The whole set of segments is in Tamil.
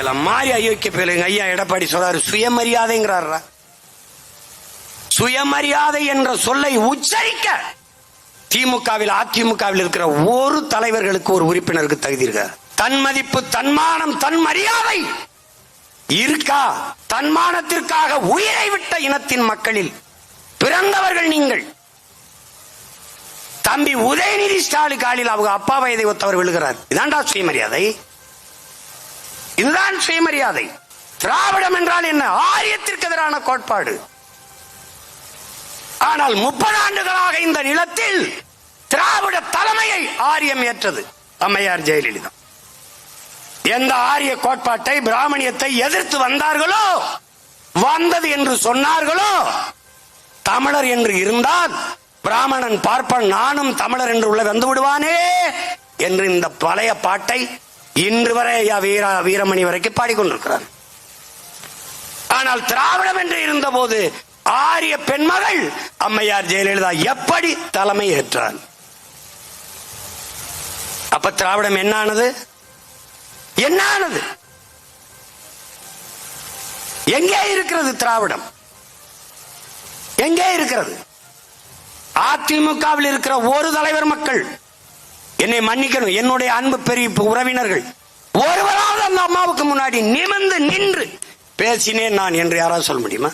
எல்லாம் மாறி அயோக்கிய பிள்ளைங்க ஐயா எடப்பாடி சொல்றாரு சுயமரியாதைங்கிறார் சுயமரியாதை என்ற சொல்லை உச்சரிக்க திமுகவில் அதிமுகவில் இருக்கிற ஒரு தலைவர்களுக்கு ஒரு உறுப்பினருக்கு தகுதி இருக்க? தன் தன்மானம் தன் மரியாதை இருக்கா? தன்மானத்திற்காக உயிரை விட்ட இனத்தின் மக்களில் பிறந்தவர்கள் நீங்கள். தம்பி உதயநிதி ஸ்டாலின் காலில் அவங்க அப்பா வயதை ஒத்தவர் விழுகிறார். இதாண்டா சுயமரியாதை. இதுதான் சுயமரியாதை. திராவிடம் என்றால் என்ன? ஆரியத்திற்கு எதிரான கோட்பாடு. ஆனால் முப்பது ஆண்டுகளாக இந்த நிலத்தில் திராவிட தலைமையை ஆரியம் ஏற்றது. அம்மையார் ஜெயலலிதா. எந்த ஆரிய கோட்பாட்டை பிராமணியத்தை எதிர்த்து வந்தார்களோ வந்தது என்று சொன்னார்களோ தமிழர் என்று இருந்தால் பிராமணன் பார்ப்பன் நானும் தமிழர் என்று உள்ள வந்து விடுவானே என்று இந்த பழைய பாட்டை இன்று வரை ஐயா வீரா வீரமணி வரைக்கும் பாடிக்கொண்டிருக்கிறார். ஆனால் திராவிடம் என்று இருந்தபோது ஆரிய பெண்மகள் அம்மையார் ஜெயலலிதா எப்படி தலைமை ஏற்றார்? அப்ப திராவிடம் என்னானது? என்னானது? எங்கே இருக்கிறது திராவிடம்? எங்கே இருக்கிறது? அதிமுகவில் இருக்கிற ஒரு தலைவர் மக்கள் என்னை மன்னிக்கணும். என்னுடைய அன்பு பெரிய உறவினர்கள். ஒருவராவது அந்த அம்மாவுக்கு முன்னாடி நிமிர்ந்து நின்று பேசினேன் நான் என்று யாராவது சொல்ல முடியுமா?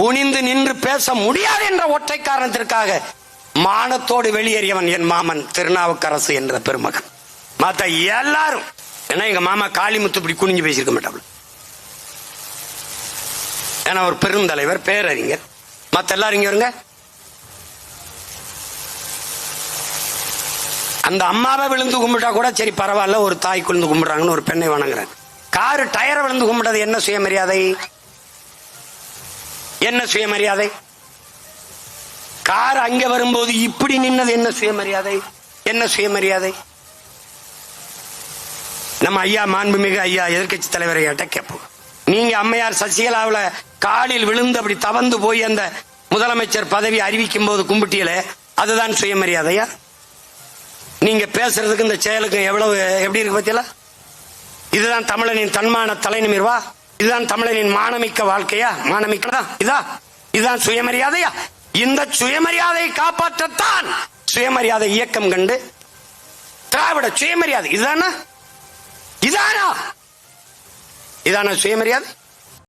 குனிந்து நின்று பேச முடியாது என்ற ஒற்றை காரணத்திற்காக மானத்தோடு வெளியேறியவன் என் மாமன் திருநாவுக்கரசு என்ற பெருமகன். மற்ற எல்லாரும் ஏன்னா எங்க மாமா காளிமுத்து இப்படி குனிஞ்சு பேசியிருக்க மாட்டாள் ஏன்னா ஒரு பெருந்தலைவர் பேரறிஞர். மத்த எல்லாரும் இங்க இருங்க அந்த அம்மாவை விழுந்து கும்பிட்டா கூட சரி பரவாயில்ல ஒரு தாய் குழுந்து கும்பிடுறாங்கன்னு ஒரு பெண்ணை வணங்குறாங்க காரு டயரை விழுந்து கும்பிட்டது என்ன சுயமரியாதை? என்ன சுயமரியாதை? கார் அங்க வரும்போது இப்படி நின்னது என்ன சுயமரியாதை? என்ன சுயமரியாதை? நம்ம ஐயா மாண்புமிகு ஐயா எதிர்க்கட்சி தலைவரை கேட்ட கேட்போம். நீங்க அம்மையார் சசிகலாவில காலில் விழுந்து அப்படி தவந்து போய் அந்த முதலமைச்சர் பதவி அறிவிக்கும் போது கும்பிட்டியல அதுதான் சுயமரியாதையா? நீங்க பேசுறதுக்கு இந்த செயலுக்கும் எவ்வளவு எப்படி இருக்கு பத்தியல? இதுதான் தமிழனின் தன்மான தலைநிமிர்வா? இதுதான் தமிழனின் மானமிக்க வாழ்க்கையா? மானமிக்கதா? இதா? இதுதான் சுயமரியாதையா? இந்த சுயமரியாதையை காப்பாற்றத்தான் சுயமரியாதை இயக்கம் கண்டு திராவிட சுயமரியாதை. இதுதானா இதானா? இதானா சுயமரியாதை?